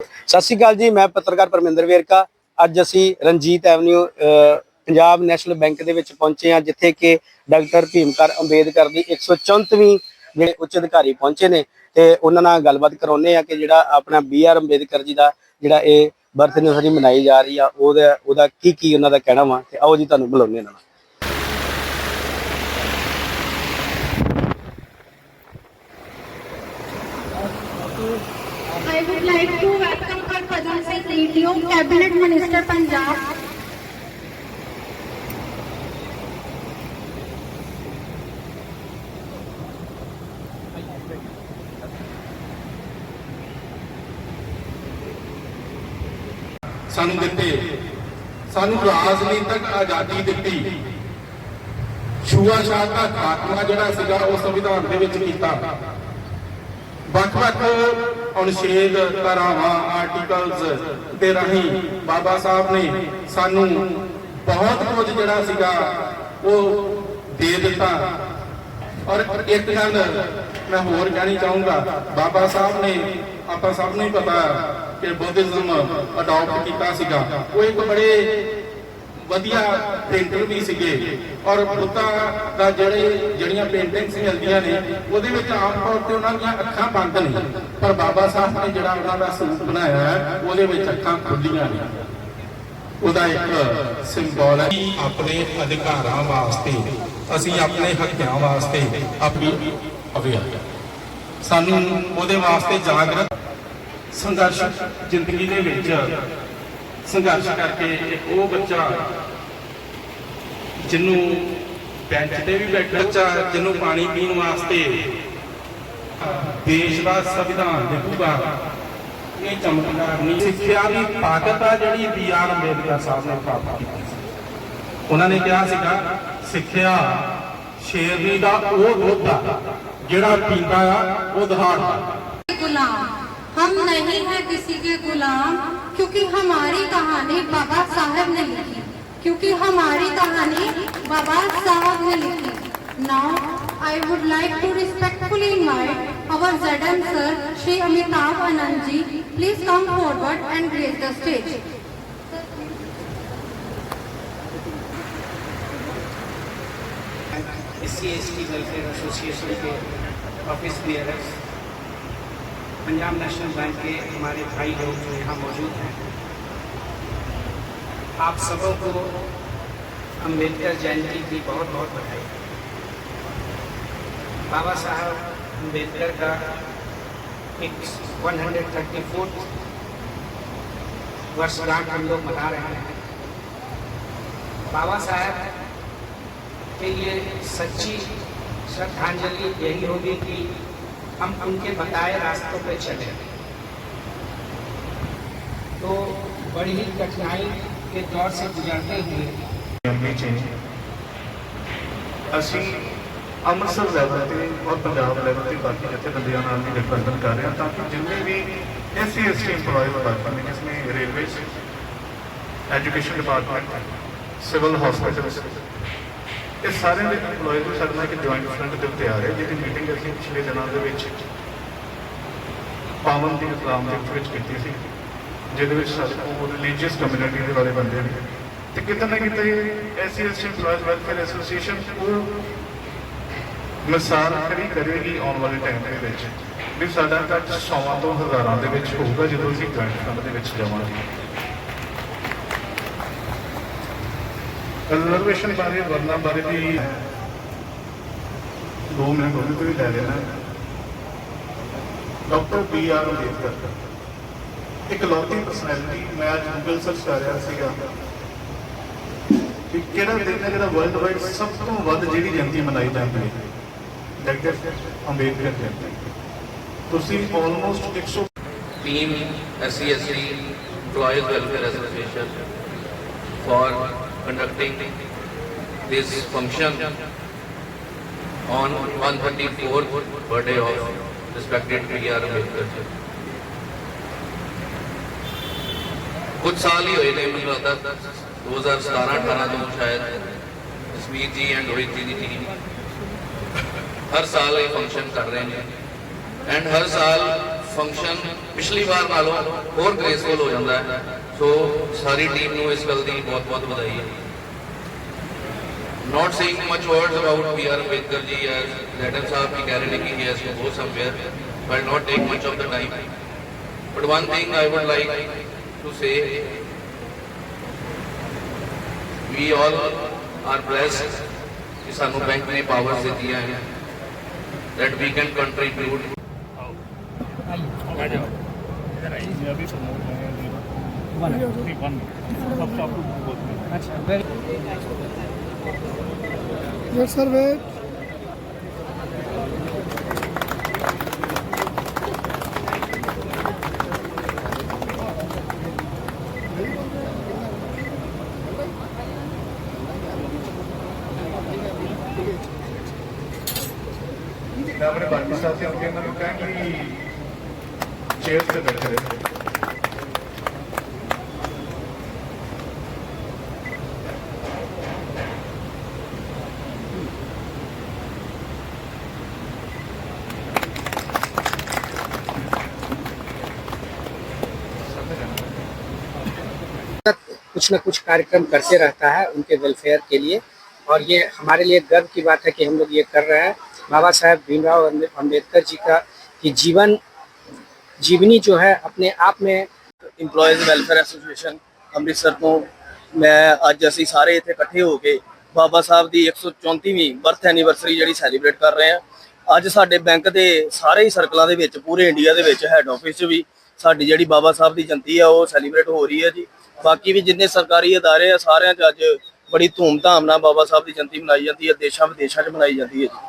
ਸਤਿ ਸ਼੍ਰੀ ਅਕਾਲ ਜੀ, ਮੈਂ ਪੱਤਰਕਾਰ ਪਰਮਿੰਦਰ ਵੇਰਕਾ। ਅੱਜ ਅਸੀਂ Ranjit avenue Punjab national bank ਦੇ ਵਿੱਚ ਪਹੁੰਚੇ ਹਾਂ, ਜਿੱਥੇ ਕਿ ਡਾਕਟਰ ਭੀਮਕਰ ਅੰਬੇਦਕਰ ਦੀ 134ਵੀਂ ਜਿਹੜੇ ਉੱਚ ਅਧਿਕਾਰੀ ਪਹੁੰਚੇ ਨੇ। ਤੇ ਉਹਨਾਂ ਨਾਲ ਗੱਲਬਾਤ ਕਰਾਉਨੇ ਆ ਕਿ ਜਿਹੜਾ ਆਪਣਾ ਬੀ ਆਰ ਅੰਬੇਦਕਰ ਜੀ ਦਾ ਜਿਹੜਾ ਇਹ ਬਰਥ ਐਨਵਰਸਰੀ ਮਨਾਈ ਜਾ ਰਹੀ ਆ, ਉਹਦਾ ਉਹਦਾ ਕੀ ਕੀ ਉਹਨਾਂ ਦਾ ਕਹਿਣਾ ਵਾ। ਤੇ ਆਓ ਜੀ, ਤੁਹਾਨੂੰ ਬੁਲਾਉਂਦੇ ਨਾਲ। I would like to welcome her presence as Radio Cabinet Minister Punjab. ਸਾਨੂੰ ਦਿੱਤੇ ਸਾਨੂੰ ਰਾਜਨੀਤਿਕ ਆਜ਼ਾਦੀ ਦਿੱਤੀ ਛੂਆ ਛਾਤ ਦਾ ਖਾਤਮਾ ਜਿਹੜਾ ਸੀਗਾ ਉਹ ਸੰਵਿਧਾਨ ਦੇ ਵਿੱਚ ਕੀਤਾ ਵੱਖ-ਵੱਖ ਅਨੁਛੇਦ ਧਾਰਾਵਾਂ ਆਰਟੀਕਲਸ ਦੇ ਰਾਹੀਂ ਬਾਬਾ ਸਾਹਿਬ ਨੇ ਸਾਨੂੰ ਬਹੁਤ ਕੁਝ ਜਿਹੜਾ ਸੀਗਾ ਉਹ ਦੇ ਦਿੱਤਾ। ਔਰ ਇੱਕ ਗੱਲ ਮੈਂ ਹੋਰ ਕਹਿਣੀ ਚਾਹੂੰਗਾ, ਬਾਬਾ ਸਾਹਿਬ ਨੇ, ਆਪਾਂ ਸਭ ਨੂੰ ਹੀ ਪਤਾ ਕਿ ਬੁੱਧਿਜ਼ਮ ਅਡਾਪਟ ਕੀਤਾ ਸੀਗਾ। ਉਹ ਇੱਕ ਬੜੇ ਵਧੀਆ ਪੇਂਟਰ ਵੀ ਸੀਗੇ। ਔਰ ਬੁੱਧਾ ਦਾ ਜਿਹੜੇ ਜਿਹੜੀਆਂ ਪੇਂਟਿੰਗਸ ਮਿਲਦੀਆਂ ਨੇ, ਉਹਦੇ ਵਿੱਚ ਆਮ ਤੌਰ ਤੇ ਉਹਨਾਂ ਦੀਆਂ ਅੱਖਾਂ ਬੰਦ ਨੇ। ਪਰ ਬਾਬਾ ਸਾਹਿਬ ਨੇ ਜਿਹੜਾ ਉਹਨਾਂ ਦਾ ਸਰੂਪ ਬਣਾਇਆ ਉਹਦੇ ਵਿੱਚ ਅੱਖਾਂ ਖੁੱਲੀਆਂ ਨੇ। ਉਹਦਾ ਇੱਕ ਸਿੰਬਲ ਹੈ। ਆਪਣੇ ਅਧਿਕਾਰਾਂ ਵਾਸਤੇ, ਅਸੀਂ ਆਪਣੇ ਹੱਕਾਂ ਵਾਸਤੇ ਆਪਣੀ ਅਵੇਅਰ। ਸਾਨੂੰ ਉਹਦੇ ਵਾਸਤੇ ਜਾਗਰਤ, ਸੰਘਰਸ਼ ਜ਼ਿੰਦਗੀ ਦੇ ਵਿੱਚ ਸੰਘਰਸ਼ ਕਰਕੇ ਇੱਕ ਉਹ ਬੱਚਾ ਜਿਹਨੂੰ ਬੈਂਚ ਤੇ ਵੀ ਬੈਠਾ, ਬੱਚਾ ਜਿਹਨੂੰ ਪਾਣੀ ਪੀਣ ਵਾਸਤੇ ਦੇਸ਼ ਦਾ ਸੰਵਿਧਾਨ ਦੇਖੂਗਾ ਇਹ ਚਮਕਦਾਰ ਨਹੀਂ। ਸਿੱਖਿਆ ਦੀ ਤਾਕਤ ਆ ਜਿਹੜੀ ਬੀ ਆਰ ਅੰਬੇਦਕਰ ਸਾਹਿਬ ਨੇ ਪ੍ਰਾਪਤ ਕੀਤੀ ਉਹਨਾਂ ਨੇ ਕਿਹਾ ਸੀਗਾ, ਸਿੱਖਿਆ ਸ਼ੇਰਨੀ ਦਾ ਉਹ ਦੁੱਧ ਆ ਜਿਹੜਾ ਪੀਂਦਾ ਆ, ਉਹ ਦਹਾੜਦਾ हम नहीं है किसी के गुलाम, क्योंकि हमारी कहानी बाबा साहब ने लिखी। क्योंकि हमारी कहानी बाबा साहब ने लिखी। Now I would like to respectfully invite our ZM sir, Shri Amitabh Anand ji, please come forward and grace the stage. S C S T welfare association के office bearers Punjab national bank के हमारे भाई लोग जो यहाँ मौजूद हैं, आप सबों को अंबेडकर जयंती की बहुत बहुत बधाई। बाबा साहब अंबेडकर का एक 134 वर्षगांठ हम लोग मना रहे हैं। बाबा साहब के लिए सच्ची श्रद्धांजलि यही होगी कि हम उनके बताए रास्तों पे चले तो बड़ी ही कठिनाई के दौर से गुजरते हुए ਲੰਬੀ ਚੇਂਜ ਅਸੀਂ ਅੰਮ੍ਰਿਤਸਰ ਲੈਵਲ ਤੇ ਔਰ ਪੰਜਾਬ ਲੈਵਲ ਤੇ ਬਾਕੀ ਜਥੇਬੰਦੀਆਂ ਨਾਲ ਵੀ ਰਿਪਰੈਜ਼ੈਂਟ ਕਰ ਰਹੇ ਹਾਂ ਤਾਂ ਕਿ ਜਿੰਨੇ ਵੀ ਐਸਸੀ ਐਸਟੀ EMPLOYEES वर्क में इसमें railways education department civil hospitals ਇਹ ਸਾਰੇ ਦੇ EMPLOYEES ਨੂੰ ਸਾਡੇ ਨਾਲ ਇੱਕ ਜੁਆਇੰਟ ਫਰੰਟ ਦੇ ਉੱਤੇ ਆ ਰਹੇ ਜਿਹਦੀ ਮੀਟਿੰਗ ਅਸੀਂ ਪਿਛਲੇ ਦਿਨਾਂ ਦੇ ਵਿੱਚ ਪਾਵਨ ਦੀ ਇਸਲਾਮ ਦੇ ਵਿੱਚ ਕੀਤੀ ਸੀ, ਜਿਹਦੇ ਵਿੱਚ ਸਾਡੇ ਕੋਲ ਰਿਲੀਜੀਅਸ ਕਮਿਊਨਿਟੀ ਦੇ ਵਾਲੇ ਬੰਦੇ ਨੇ ਤੇ ਕਿਤੇ ਨਾ ਕਿਤੇ SC ST EMPLOYEES welfare association ਉਹ ਮਿਸਾਲ ਖੜੀ ਕਰੇਗੀ ਆਉਣ ਵਾਲੇ ਟਾਈਮ ਦੇ ਵਿੱਚ, ਵੀ ਸਾਡਾ ਕੱਚ ਸੌਵਾਂ ਤੋਂ ਹਜ਼ਾਰਾਂ ਦੇ ਵਿੱਚ ਹੋਊਗਾ ਜਦੋਂ ਅਸੀਂ ਜੁਆਇੰਟ ਫੰਡ ਦੇ ਵਿੱਚ ਜਾਵਾਂਗੇ। ਰਿਜ਼ਰਵੇਸ਼ਨ ਬਾਰੇ ਵਰਨਾ ਬਾਰੇ ਵੀ ਦੋ ਮਿੰਟ ਉਹਦੇ ਤੋਂ ਵੀ ਲੈ ਲੈਣਾ। ਡਾਕਟਰ ਬੀ ਆਰ ਅੰਬੇਦਕਰ ਇੱਕ ਪਰਸਨੈਲਿਟੀ ਮੈਂ ਅੱਜ ਗੂਗਲ ਸਰਚ ਕਰ ਰਿਹਾ ਸੀਗਾ। ਕਿ ਕਿਹੜਾ ਦਿਨ ਹੈ ਜਿਹੜਾ ਵਰਲਡ ਵਾਈਡ ਸਭ ਤੋਂ ਵੱਧ ਜਿਹੜੀ ਜਯੰਤੀ ਮਨਾਈ ਜਾਂਦੀ ਹੈ? ਡਾਕਟਰ ਅੰਬੇਦਕਰ ਜਯੰਤੀ ਤੁਸੀਂ almost 100 team SCSC Employees Welfare Association for conducting this function on 134th birthday of respected B.R. Ambedkar ji. ਕੁਝ ਸਾਲ ਹੀ ਹੋਏ ਨੇ ਮੈਨੂੰ ਲੱਗਦਾ 2017-18 ਤੋਂ ਸ਼ਾਇਦ ਜਸਮੀਤ ਜੀ ਐਂਡ ਰੋਹਿਤ ਜੀ ਦੀ ਟੀਮ ਹਰ ਸਾਲ ਇਹ ਫੰਕਸ਼ਨ ਕਰ ਰਹੇ ਨੇ ਐਂਡ ਹਰ ਸਾਲ ਫੰਕਸ਼ਨ ਪਿਛਲੀ ਵਾਰ ਨਾਲੋਂ ਹੋਰ ਗ੍ਰੇਸਫੁਲ ਹੋ ਜਾਂਦਾ ਹੈ ਸੋ ਸਾਰੀ ਟੀਮ ਨੂੰ ਇਸ ਗੱਲ ਦੀ ਬਹੁਤ ਬਹੁਤ ਵਧਾਈ ਹੈ not saying much words about PR Ambedkar ji as Madam Saab ki keh rahe hain ki he has to go somewhere so I'll not take much of the time but one thing I would like to say we all are blessed कि सानू bank ने powers ਦਿੱਤੀਆਂ हैं that we can contribute Yes, sir, wait. ਮੈਂ ਆਪਣੇ ਬਾਕੀ ਸਾਥੀਆਂ ਨੂੰ ਕਹਿੰਦਾ ചേർത്ത് കിടക്കരുത് कुछ न कुछ कार्यक्रम करते रहता है उनके वेलफेयर के लिए। और ये हमारे लिए गर्व की बात है कि हम लोग ये कर रहे हैं। बाबा साहेब भीमराव अंबेडकर जी का कि जीवन ਜੀਵਨੀ ਜੋ ਹੈ ਆਪਣੇ ਆਪ ਮੇ EMPLOYEES ਵੈਲਫੇਅਰ ਐਸੋਸੀਏਸ਼ਨ ਅੰਮ੍ਰਿਤਸਰ ਤੋਂ ਮੈਂ ਅੱਜ ਅਸੀਂ ਸਾਰੇ ਇੱਥੇ ਇਕੱਠੇ ਹੋ ਕੇ ਬਾਬਾ ਸਾਹਿਬ ਦੀ 134ਵੀਂ ਬਰਥ ਐਨੀਵਰਸਰੀ ਜਿਹੜੀ ਸੈਲੀਬ੍ਰੇਟ ਕਰ ਰਹੇ ਆ ਅੱਜ ਸਾਡੇ ਬੈਂਕ ਦੇ ਸਾਰੇ ਹੀ ਸਰਕਲਾਂ ਦੇ ਵਿੱਚ ਪੂਰੇ ਇੰਡੀਆ ਦੇ ਵਿੱਚ ਹੈੱਡ ਆਫਿਸ 'ਚ ਵੀ ਸਾਡੀ ਜਿਹੜੀ ਬਾਬਾ ਸਾਹਿਬ ਦੀ ਜੰਤੀ ਆ ਉਹ ਸੈਲੀਬ੍ਰੇਟ ਹੋ ਰਹੀ ਹੈ ਜੀ ਬਾਕੀ ਵੀ ਜਿੰਨੇ ਸਰਕਾਰੀ ادارے ਆ ਸਾਰਿਆਂ 'ਚ ਅੱਜ ਬੜੀ ਧੂਮਧਾਮ ਨਾਲ ਬਾਬਾ ਸਾਹਿਬ ਦੀ ਜੰਤੀ ਮਨਾਈ ਜਾਂਦੀ ਹੈ ਦੇਸ਼ਾਂ ਵਿਦੇਸ਼ਾਂ 'ਚ ਮਨਾਈ ਜਾਂਦੀ ਹੈ ਜੀ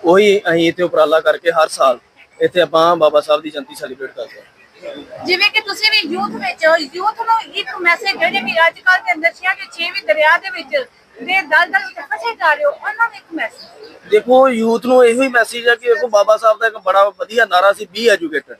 ਉਹੀ ਅਸੀਂ ਇੱਥੇ ਉਪਰਾਲਾ ਕਰਕੇ ਹਰ ਸਾਲ ਇੱਥੇ ਆਪਾਂ ਬਾਬਾ ਸਾਹਿਬ ਦੀ ਜਯੰਤੀ ਸੈਲੀਬ੍ਰੇਟ ਕਰਦੇ ਹਾਂ। ਜਿਵੇਂ ਕਿ ਤੁਸੀਂ ਵੀ ਯੂਥ ਵਿੱਚ ਯੂਥ ਨੂੰ ਇੱਕ ਮੈਸੇਜ ਜਿਹੜੇ ਵੀ ਅੱਜ ਕੱਲ੍ਹ ਦੇ ਨਸ਼ਿਆਂ ਦੇ ਛੇਵੀਂ ਦਰਿਆ ਦੇ ਵਿੱਚ ਦੇ ਦਲ ਦਲ ਵਿੱਚ ਫਸੇ ਜਾ ਰਹੇ ਹੋ ਉਹਨਾਂ ਨੂੰ ਇੱਕ ਮੈਸੇਜ ਦੇਖੋ ਯੂਥ ਨੂੰ ਇਹੋ ਹੀ ਮੈਸੇਜ ਹੈ ਕਿ ਦੇਖੋ ਬਾਬਾ ਸਾਹਿਬ ਦਾ ਇੱਕ ਬੜਾ ਵਧੀਆ ਨਾਰਾ ਸੀ ਬੀ ਐਜੂਕੇਟਡ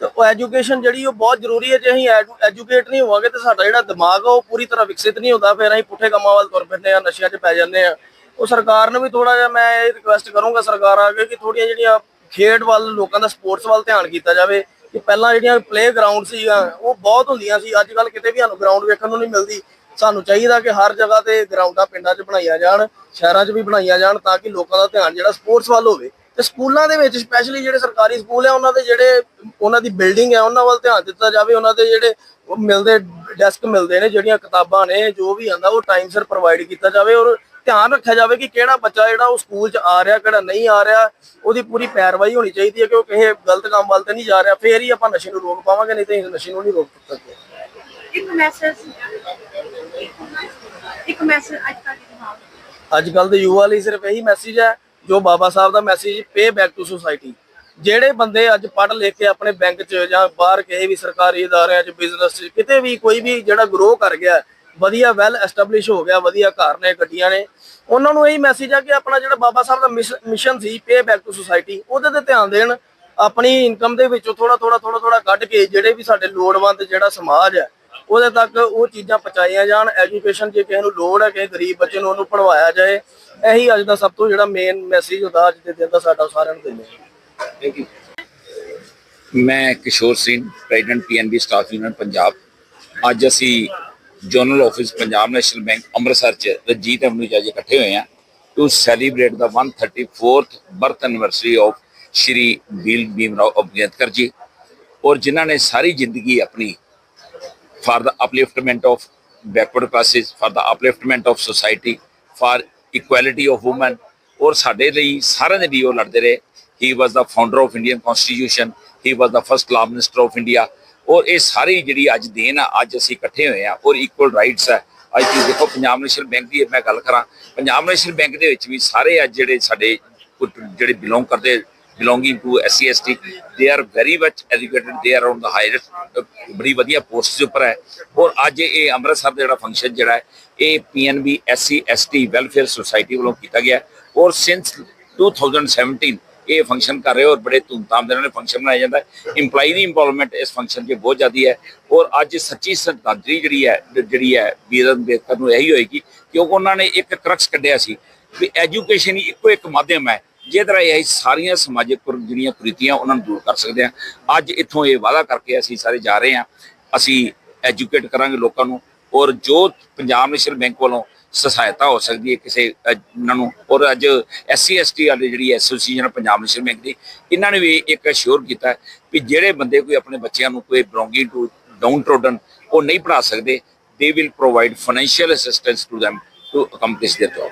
ਤੇ ਉਹ ਐਜੂਕੇਸ਼ਨ ਜਿਹੜੀ ਉਹ ਬਹੁਤ ਜ਼ਰੂਰੀ ਹੈ ਜੇ ਅਸੀਂ ਐਜੂਕੇਟ ਨਹੀਂ ਹੋਵਾਂਗੇ ਤੇ ਸਾਡਾ ਜਿਹੜਾ ਦਿਮਾਗ ਆ ਉਹ ਪੂਰੀ ਤਰ੍ਹਾਂ ਵਿਕਸਿਤ ਨਹੀਂ ਹੁੰਦਾ। ਫਿਰ ਅਸੀਂ ਪੁੱਠੇ ਕੰਮਾਂ ਵੱਲ ਤੁਰ ਪੈਂਦੇ ਆ ਨਸ਼ਿਆਂ 'ਚ ਪੈ ਜਾਂਦੇ ਆ ਉਹ ਸਰਕਾਰ ਨੂੰ ਵੀ ਥੋੜਾ ਜਿਹਾ ਮੈਂ ਇਹ ਰਿਕੁਐਸਟ ਕਰੂੰਗਾ ਸਰਕਾਰ ਆ ਕੇ ਕਿ ਥੋੜੀਆਂ ਜਿਹੜੀਆਂ ਖੇਡ ਵੱਲ, ਲੋਕਾਂ ਦਾ ਸਪੋਰਟਸ ਵੱਲ ਧਿਆਨ ਕੀਤਾ ਜਾਵੇ, ਕਿ ਪਹਿਲਾਂ ਜਿਹੜੀਆਂ ਪਲੇ ਗਰਾਊਂਡ ਸੀਗਾ ਉਹ ਬਹੁਤ ਹੁੰਦੀਆਂ ਸੀ ਅੱਜ ਕੱਲ ਕਿਤੇ ਵੀ ਸਾਨੂੰ ਗਰਾਊਂਡ ਵੇਖਣ ਨੂੰ ਨਹੀਂ ਮਿਲਦੀ। ਸਾਨੂੰ ਚਾਹੀਦਾ ਕਿ ਹਰ ਜਗ੍ਹਾ ਤੇ ਗਰਾਊਂਡਾਂ ਪਿੰਡਾਂ 'ਚ ਬਣਾਈਆਂ ਜਾਣ, ਸ਼ਹਿਰਾਂ 'ਚ ਵੀ ਬਣਾਈਆਂ ਜਾਣ, ਤਾਂ ਕਿ ਲੋਕਾਂ ਦਾ ਧਿਆਨ ਜਿਹੜਾ ਸਪੋਰਟਸ ਵੱਲ ਹੋਵੇ। ਤੇ ਸਕੂਲਾਂ ਦੇ ਵਿੱਚ ਸਪੈਸ਼ਲੀ ਜਿਹੜੇ ਸਰਕਾਰੀ ਸਕੂਲ ਹੈ ਉਹਨਾਂ ਦੇ ਜਿਹੜੇ, ਉਹਨਾਂ ਦੀ ਬਿਲਡਿੰਗ ਹੈ ਉਹਨਾਂ ਵੱਲ ਧਿਆਨ ਦਿੱਤਾ ਜਾਵੇ। ਉਹਨਾਂ ਦੇ ਜਿਹੜੇ ਮਿਲਦੇ ਡੈਸਕ ਮਿਲਦੇ ਨੇ, ਜਿਹੜੀਆਂ ਕਿਤਾਬਾਂ ਨੇ, ਜੋ ਵੀ ਆਂਦਾ ਉਹ ਟਾਈਮ ਸਿਰ ਪ੍ਰੋਵਾਈਡ ਕੀਤਾ ਜਾਵੇ ਔਰ ਧਿਆਨ ਰੱਖਿਆ ਜਾਵੇ ਕਿ ਕਿਹੜਾ ਬੱਚਾ ਜਿਹੜਾ ਉਹ ਸਕੂਲ 'ਚ ਆ ਰਿਹਾ ਕਿਹੜਾ ਨਹੀਂ ਆ ਰਿਹਾ ਉਹਦੀ ਪੂਰੀ ਪੈਰਵਾਈ ਹੋਣੀ ਚਾਹੀਦੀ ਹੈ ਕਿ ਉਹ ਕਿਸੇ ਗਲਤ ਕੰਮ ਵੱਲ ਤੇ ਨਹੀਂ ਜਾ ਰਿਹਾ ਫੇਰ ਹੀ ਆਪਾਂ ਨਸ਼ੇ ਨੂੰ ਰੋਕ ਪਾਵਾਂਗੇ ਨਹੀਂ ਤੇ ਨਸ਼ੇ ਨੂੰ ਨਹੀਂ ਰੋਕ ਸਕਦੇ ਇੱਕ ਮੈਸੇਜ ਇੱਕ ਮੈਸੇਜ ਅੱਜ ਕੱਲ੍ਹ ਦੀ ਦਿਮਾਗ ਅੱਜ ਕੱਲ ਦੇ ਯੁਵਾ ਲਈ ਸਿਰਫ ਇਹੀ ਮੈਸੇਜ ਹੈ ਜੋ ਬਾਬਾ ਸਾਹਿਬ ਦਾ message pay back to society ਜਿਹੜੇ ਬੰਦੇ ਅੱਜ ਪੜ੍ਹ ਲਿਖ ਕੇ ਆਪਣੇ ਬੈਂਕ 'ਚ ਜਾਂ ਬਾਹਰ ਕਿਸੇ ਵੀ ਸਰਕਾਰੀ ਅਦਾਰਿਆਂ 'ਚ ਬਿਜ਼ਨਸ 'ਚ ਕਿਤੇ ਵੀ ਕੋਈ ਵੀ ਜਿਹੜਾ ਗਰੋ ਕਰ ਗਿਆ ਵਧੀਆ ਵੈਲ ਐਸਟੈਬਲਿਸ਼ ਹੋ ਗਿਆ, ਵਧੀਆ ਘਰ ਨੇ, ਗੱਡੀਆਂ ਨੇ। ਉਹਨਾਂ ਨੂੰ ਇਹੀ ਮੈਸੇਜ ਆ ਕਿ ਆਪਣਾ ਜਿਹੜਾ ਬਾਬਾ ਸਾਹਿਬ ਦਾ ਮਿਸ਼ਨ ਸੀ ਪੇ ਬੈਕ ਟੂ ਸੁਸਾਇਟੀ ਉਹਦੇ ਤੇ ਧਿਆਨ ਦੇਣ। ਆਪਣੀ ਇਨਕਮ ਦੇ ਵਿੱਚੋਂ ਥੋੜਾ ਥੋੜਾ ਥੋੜਾ ਥੋੜਾ ਕੱਢ ਕੇ ਜਿਹੜੇ ਵੀ ਸਾਡੇ ਲੋੜਵੰਦ ਜਿਹੜਾ ਸਮਾਜ ਹੈ, ਉਹਦੇ ਤੱਕ ਉਹ ਚੀਜ਼ਾਂ ਪਹੁੰਚਾਈਆਂ ਜਾਣ। ਐਜੂਕੇਸ਼ਨ ਜੇ ਕਿਸੇ ਨੂੰ ਲੋੜ ਹੈ, ਕਿਸੇ ਗਰੀਬ ਬੱਚੇ ਨੂੰ ਉਹਨੂੰ ਪੜਵਾਇਆ ਜਾਏ, ਇਹੀ ਅੱਜ ਦਾ ਸਭ ਤੋਂ ਜਿਹੜਾ ਮੇਨ ਮੈਸੇਜ ਹੁੰਦਾ ਅੱਜ ਦੇ ਦਿਨ ਦਾ ਸਾਡਾ ਸਾਰਿਆਂ ਨੂੰ ਦਿੰਦੇ ਥੈਂਕ ਯੂ ਮੈਂ Kishore Singh president PNB staff union Punjab. ਅੱਜ ਅਸੀਂ general office Punjab national bank Amritsar ਚ ਰਜੀਤ ਐਵਨਿਊ 'ਚ ਅੱਜ ਇਕੱਠੇ ਹੋਏ ਆ to celebrate the 134th birth anniversary of Shri ਬੀਲ Bhimrao Ambedkar ji ਔਰ ਜਿਨ੍ਹਾਂ ਨੇ ਸਾਰੀ ਜ਼ਿੰਦਗੀ ਆਪਣੀ for the upliftment of backward classes for the upliftment of society for equality of women ਔਰ ਸਾਡੇ ਲਈ ਸਾਰਿਆਂ ਦੇ ਲਈ ਉਹ ਲੜਦੇ ਰਹੇ। ਹੀ was the founder of Indian constitution he was the first law minister of India ਔਰ ਇਹ ਸਾਰੀ ਜਿਹੜੀ ਅੱਜ ਦੇਣ ਆ, ਅੱਜ ਅਸੀਂ ਇਕੱਠੇ ਹੋਏ ਆ ਔਰ ਇਕੁਅਲ ਰਾਈਟਸ ਹੈ ਅੱਜ ਤੁਸੀਂ ਦੇਖੋ, ਪੰਜਾਬ ਨੈਸ਼ਨਲ ਬੈਂਕ ਦੀ ਮੈਂ ਗੱਲ ਕਰਾਂ, ਪੰਜਾਬ ਨੈਸ਼ਨਲ ਬੈਂਕ ਦੇ ਵਿੱਚ ਵੀ ਸਾਰੇ ਅੱਜ ਜਿਹੜੇ ਸਾਡੇ ਕੁ- ਜਿਹੜੇ ਬਿਲੋਂਗ ਕਰਦੇ, belonging to SC ST they are very much educated they are on the highest ਬੜੀ ਵਧੀਆ ਪੋਸਟ ਦੇ ਉੱਪਰ ਹੈ। ਔਰ ਅੱਜ ਇਹ ਅੰਮ੍ਰਿਤਸਰ ਦਾ ਜਿਹੜਾ ਫੰਕਸ਼ਨ ਜਿਹੜਾ ਹੈ, ਇਹ PNB SC ST welfare society ਵੱਲੋਂ ਕੀਤਾ ਗਿਆ ਔਰ ਸਿੰਸ 2017 ਇਹ ਫੰਕਸ਼ਨ ਕਰ ਰਹੇ ਔਰ ਬੜੇ ਧੂਮਧਾਮ ਦੇ ਨਾਲ ਫੰਕਸ਼ਨ ਮਨਾਇਆ ਜਾਂਦਾ ਹੈ। EMPLOYEE ਦੀ ਇੰਪਲੋਇਮੈਂਟ ਇਸ ਫੰਕਸ਼ਨ 'ਚ ਬਹੁਤ ਜ਼ਿਆਦੀ ਹੈ ਔਰ ਅੱਜ ਸੱਚੀ ਸਰਦਾਰੀ ਜਿਹੜੀ ਹੈ ਜਿਹੜੀ ਹੈ ਬੀਰ ਅੰਬੇਦਕਰ ਨੂੰ ਇਹੀ ਹੋਏਗੀ ਕਿਉਂਕਿ ਉਹਨਾਂ ਨੇ ਇੱਕ ਕਰਕਸ ਕੱਢਿਆ ਸੀ ਵੀ ਐਜੂਕੇਸ਼ਨ ਹੀ ਇੱਕੋ ਇੱਕ ਮਾਧਿਅਮ ਹੈ, ਜਿਹਦੇ ਰਾਹੀਂ ਅਸੀਂ ਸਾਰੀਆਂ ਸਮਾਜਿਕ ਜਿਹੜੀਆਂ ਕੁਰੀਤੀਆਂ ਉਹਨਾਂ ਨੂੰ ਦੂਰ ਕਰ ਸਕਦੇ ਹਾਂ। ਅੱਜ ਇੱਥੋਂ ਇਹ ਵਾਅਦਾ ਕਰਕੇ ਅਸੀਂ ਸਾਰੇ ਜਾ ਰਹੇ ਹਾਂ, ਅਸੀਂ ਐਜੂਕੇਟ ਕਰਾਂਗੇ ਲੋਕਾਂ ਨੂੰ ਔਰ ਜੋ ਪੰਜਾਬ ਨੈਸ਼ਨਲ ਬੈਂਕ ਵੱਲੋਂ ਸਹਾਇਤਾ ਹੋ ਸਕਦੀ ਹੈ ਕਿਸੇ ਇਹਨਾਂ ਨੂੰ। ਔਰ ਅੱਜ ਐਸਸੀ, ਐਸਟੀ ਵਾਲੇ ਜਿਹੜੀ ਐਸੋਸੀਏਸ਼ਨ ਪੰਜਾਬ ਨੈਸ਼ਨਲ ਬੈਂਕ ਦੀ, ਇਹਨਾਂ ਨੇ ਵੀ ਇੱਕ ਅਸ਼ੋਰ ਕੀਤਾ ਕਿ ਜਿਹੜੇ ਬੰਦੇ ਕੋਈ ਆਪਣੇ ਬੱਚਿਆਂ ਨੂੰ ਕੋਈ ਬਰੋਂਗੀ ਟੂ ਡਾਊਨ ਟ੍ਰੋਡਨ ਉਹ ਨਹੀਂ ਪੜਾ ਸਕਦੇ they will provide financial assistance to them to accomplish their job